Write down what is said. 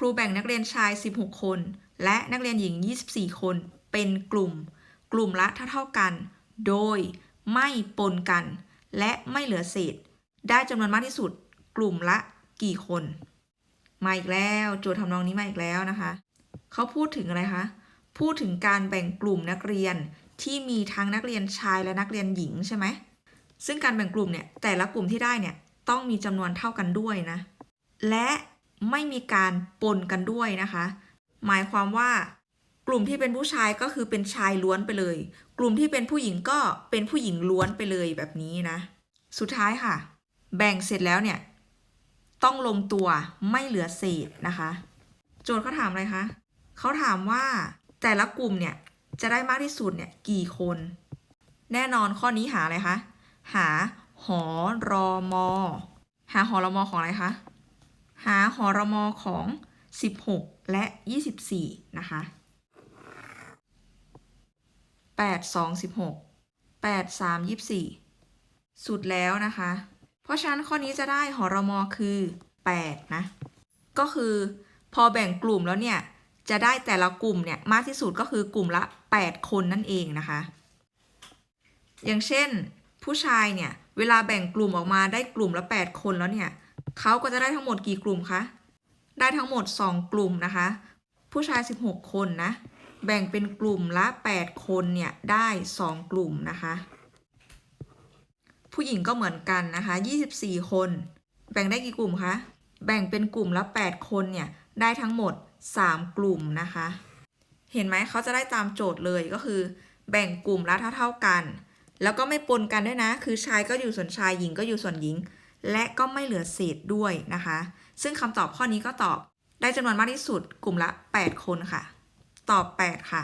รูแบ่งนักเรียนชาย 16 คน และนักเรียนหญิง 24 คน เป็นกลุ่ม กลุ่มละเท่าๆกัน โดยไม่ปนกัน และไม่เหลือเศษ ได้จำนวนมากที่สุด กลุ่มละกี่คน มาอีกแล้วโจทย์ทำนองนี้มาอีกแล้วนะคะ เขาพูดถึงอะไรคะ พูดถึงการแบ่งกลุ่มนักเรียนที่มีทั้งนักเรียนชายและนักเรียนหญิงใช่ไหม ซึ่งการแบ่งกลุ่มเนี่ยแต่ละกลุ่มที่ได้เนี่ยต้องมีจำนวนเท่ากันด้วยนะ และ ไม่มีการปนกันด้วยนะคะ หมายความว่ากลุ่มที่เป็นผู้ชายก็คือเป็นชายล้วนไปเลย กลุ่มที่เป็นผู้หญิงก็เป็นผู้หญิงล้วนไปเลยแบบนี้นะ สุดท้ายค่ะ แบ่งเสร็จแล้วเนี่ย ต้องลงตัวไม่เหลือเศษนะคะ โจทย์เขาถามอะไรคะเขาถามว่าแต่ละกลุ่มเนี่ยจะได้มากที่สุดเนี่ยกี่คน แน่นอนข้อนี้หาอะไรคะ หาหอรอมอหาหอรอมอของอะไรคะ หาหอรมอของ 16 และ 24 นะคะ 8 2 16 8 3 24 สุดแล้วนะคะ เพราะฉะนั้นข้อนี้จะได้หอรมอคือ 8 นะ ก็คือพอแบ่งกลุ่มแล้วเนี่ย จะได้แต่ละกลุ่มเนี่ย มากที่สุดก็คือกลุ่มละ 8 คนนั่นเองนะคะ อย่างเช่นผู้ชายเนี่ย เวลาแบ่งกลุ่มออกมาได้กลุ่มละ 8 คนแล้วเนี่ย เขาก็จะได้ทั้งหมดกี่กลุ่มคะ ได้ทั้งหมด 2 กลุ่มนะคะ ผู้ชาย 16 คนนะ แบ่งเป็นกลุ่มละ 8 คนเนี่ยได้ 2 กลุ่มนะคะ ผู้หญิงก็เหมือนกันนะคะ 24 คน แบ่งได้กี่กลุ่มคะ แบ่งเป็นกลุ่มละ 8 คนเนี่ยได้ทั้งหมด 3 กลุ่มนะคะ เห็นไหมเขาจะได้ตามโจทย์เลยก็คือ แบ่งกลุ่มละเท่า ๆกัน แล้วก็ไม่ปนกันด้วยนะ คือชายก็อยู่ส่วนชายหญิงก็อยู่ส่วนหญิง และก็ไม่เหลือเศษด้วยนะคะ ซึ่งคำตอบข้อนี้ก็ตอบได้จำนวนมากที่สุดกลุ่มละ 8 คนค่ะ ตอบ 8 ค่ะ